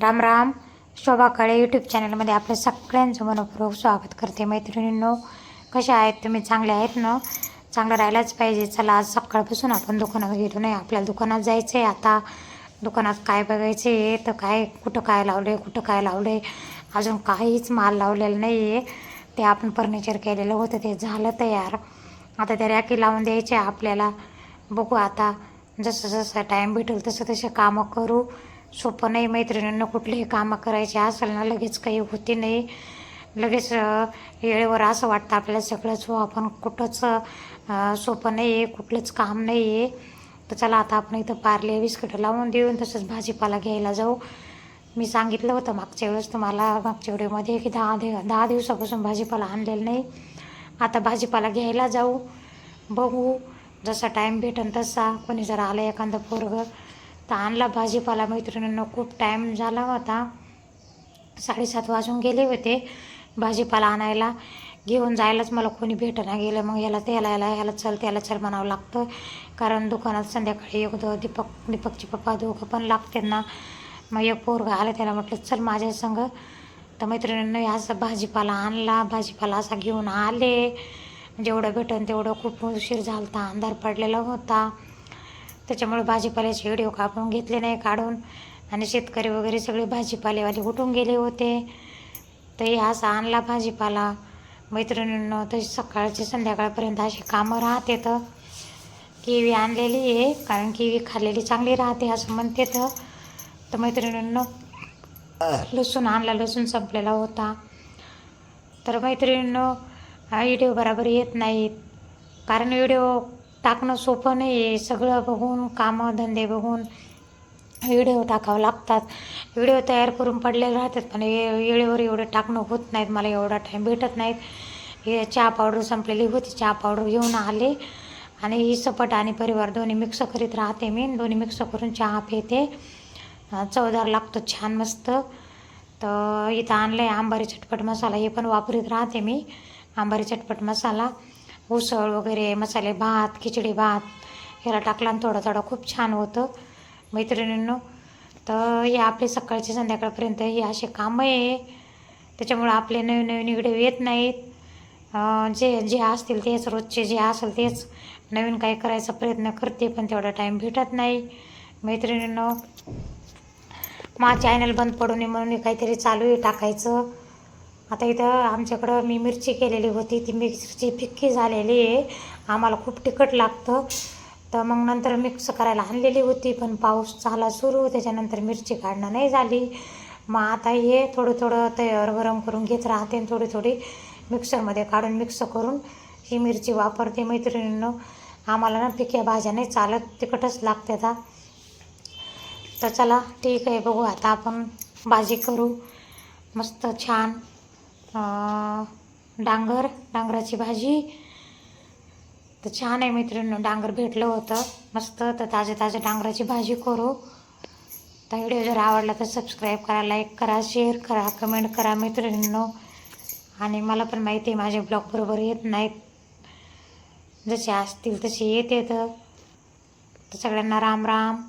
Ram Ram. Shobha Kale YouTube चॅनलमध्ये आपल्या सगळ्यांचं मनपूर्वक स्वागत करते. मैत्रिणींनो कसे आहेत? तुम्ही चांगले आहेत ना? चांगलं राहायलाच पाहिजे. चला आज सकाळपासून आपण दुकानात गेलो नाही. आपल्याला दुकानात जायचं आहे आता दुकानात काय बघायचं आहे तर काय? कुठं काय लावलं आहे कुठं काय लावलं आहे अजून काहीच माल लावलेला नाही आहे ते आपण फर्निचर केलेलं होतं. ते झालं तयार. आता त्या रॅकी लावून द्यायचे आपल्याला. बघू आता जसं जसं टाईम भेटेल तसं तसे कामं करू. सोपं नाही मैत्रिणींना कुठलेही कामं करायचे असेल ना लगेच काही होती नाही. लगेच वेळेवर असं वाटतं आपल्याला सगळंच हो आपण कुठंच सोपं नाही आहे कुठलंच काम नाही आहे तर चला आता आपण इथं पार्ले बिस्किटं लावून देऊन तसंच भाजीपाला घ्यायला जाऊ. मी सांगितलं होतं मागच्या वेळेस तुम्हाला मागच्या व्हिडिओमध्ये की दहा दि दहा दिवसापासून भाजीपाला आणलेला नाही. आता भाजीपाला घ्यायला जाऊ. बघू जसा टाईम भेटन तसा. कोणी जर आलं एखादं पोरगं तर आणला भाजीपाला. मैत्रिणींना खूप टाईम झाला होता. साडेसात वाजून गेले होते भाजीपाला आणायला. घेऊन जायलाच मला कोणी भेटना गेलं. मग याला त्याला याला याला चल त्याला चल म्हणावं लागतं. कारण दुकानात संध्याकाळी एक दो दीपक दीपकचे पप्पा दोघं पण लागते ना. मग एक पोरगा आलं त्याला म्हटलं चल माझ्या संग. तर मैत्रिणींनी असा भाजीपाला आणला. भाजीपाला असा घेऊन आले. जेवढं भेटन तेवढं खूप उशीर झाला होता अंधार पडलेला होता. त्याच्यामुळे भाजीपाल्याचे व्हिडिओ कापून घेतले नाही काढून. आणि शेतकरी वगैरे सगळे भाजीपालेवाले उठून गेले होते. तर असा आणला भाजीपाला. मैत्रिणींना तशी सकाळची संध्याकाळपर्यंत अशी कामं राहते तर. किवी आणलेली आहे कारण किवी खाल्लेली चांगली राहते असं म्हणते तर. तर लसूण आणला लसूण संपलेला होता. तर मैत्रिणींनो व्हिडिओ बरोबर येत नाहीत. कारण व्हिडिओ टाकणं सोपं नाही आहे. सगळं बघून कामं धंदे बघून व्हिडिओ टाकावं लागतात. व्हिडिओ तयार करून पडलेले राहतात पण वेळेवर एवढं टाकणं होत नाहीत. मला एवढा टाईम भेटत नाहीत. हे चहा पावडर संपलेली होती चहा पावडर घेऊन आले. आणि ही सपट आणि परिवार दोन्ही मिक्स करीत राहते मी. दोन्ही मिक्स करून चहा पिते. चवदार लागतो छान मस्त. तर इथं आणलं आहे आंबारी चटपट मसाला. हे पण वापरीत राहते मी आंबारी चटपट मसाला. उसळ वगैरे मसाले भात खिचडी भात ह्याला टाकला आणि थोडं थोडं खूप छान होतं. मैत्रिणींनो तर हे आपले सकाळचे संध्याकाळपर्यंत हे असे कामं आहे. त्याच्यामुळं आपले नवीन नवीन व्हिडिओ येत नाहीत. जे जे असतील तेच रोजचे जे असेल तेच. नवीन काही करायचा प्रयत्न करते पण तेवढा टाईम भेटत नाही. मैत्रिणींनो मा चॅनल बंद पडू नये म्हणून काहीतरी चालू आहे टाकायचं. आता इथं आमच्याकडं मी मिरची केलेली होती. ती मिरची फिक्की झालेली आहे. आम्हाला खूप तिखट लागतं. तर मग नंतर मिक्स करायला आणलेली होती पण पाऊस झाला सुरू. त्याच्यानंतर मिरची काढणं नाही झाली. मग आता हे थोडं थोडं तयार गरम करून घेत राहते आणि थोडी थोडी मिक्सरमध्ये काढून मिक्स करून ही मिरची वापरते मैत्रिणींनो. आम्हाला ना पिक्या भाज्या नाही चालत तिखटच लागते आता. तर चला ठीक आहे बघू आता आपण भाजी करू. मस्त छान. डांगर डांगराची भाजी. तर छान आहे मैत्रिणींनो डांगर भेटलं होतं. मस्त तर ताजे ताजे डांगराची भाजी करू. तर व्हिडिओ जर आवडला तर सबस्क्राईब करा लाईक करा शेअर करा कमेंट करा मैत्रिणींनो आणि मला पण माहिती आहे माझे ब्लॉग बरोबर येत नाहीत. जसे असतील तसे येते येतं. तर सगळ्यांना राम राम.